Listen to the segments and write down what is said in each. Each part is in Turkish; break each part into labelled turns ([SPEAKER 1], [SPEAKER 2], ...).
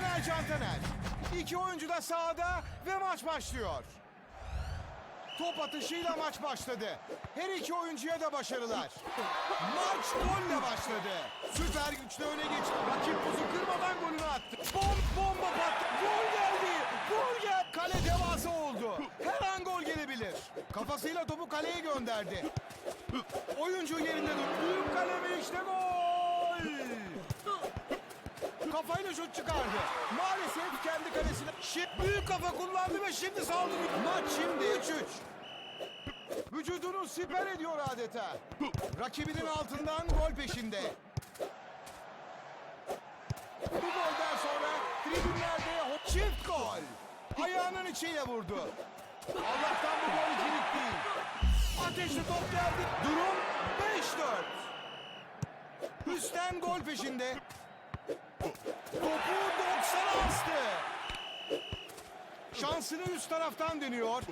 [SPEAKER 1] ve Cantaner. İki oyuncu da sahada ve maç başlıyor. Top atışıyla maç başladı. Her iki oyuncuya da başarılar. Maç golle başladı. Süper güçle öne geçti. Rakip buzu kırmadan golünü attı. Bom, bomba patladı. Gol geldi. Gol geldi. Kale devasa oldu. Her an gol gelebilir. Kafasıyla topu kaleye gönderdi. Oyuncu yerinde dur. Kafayla şut çıkardı. Maalesef kendi kalesine şi- büyük kafa kullandı ve şimdi saldırıyor. Maç şimdi 3-3. Vücudunu siper ediyor adeta. Rakibinin altından gol peşinde. Bu golden sonra tribünlerde çift gol. Ayağının içiyle vurdu. Allah'tan bu gol ikilik değil. Ateşli top geldi. Durum 5-4. Üstten gol peşinde. Topu 90'a astı. Şansını üst taraftan deniyor.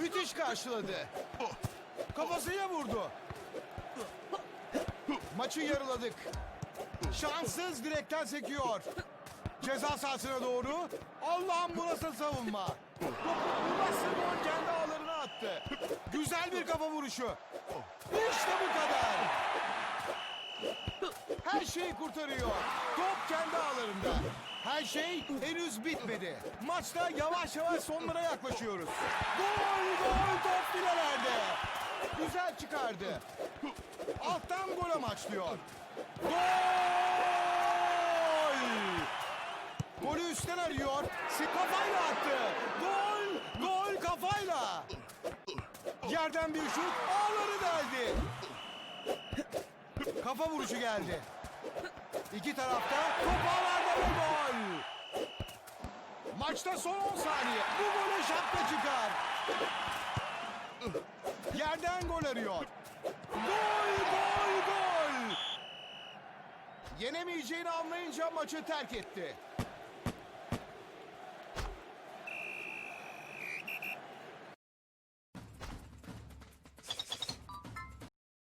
[SPEAKER 1] Müthiş karşıladı. Kafasıyla vurdu. Maçı yarıladık. Şanssız direkten sekiyor. Ceza sahasına doğru. Allah'ım bu nasıl savunma. Topu nasıl kendi ağlarına attı. Güzel bir kafa vuruşu. İşte bu kadar. Her şeyi kurtarıyor. Top kendi ağlarında. Her şey henüz bitmedi. Maçta yavaş yavaş sonlara yaklaşıyoruz. Gol gol top filelerde. Güzel çıkardı. Alttan gol amaçlıyor. Gol! Golü üstten arıyor. Kafayla attı. Gol! Gol kafayla. Yerden bir şut. Ağları deldi. Kafa vuruşu geldi. İki tarafta top ağlarda ve gol. Maçta son 10 saniye. Bu golü şapka çıkar. Yerden gol arıyor. Gol, gol, gol. Yenemeyeceğini anlayınca maçı terk etti.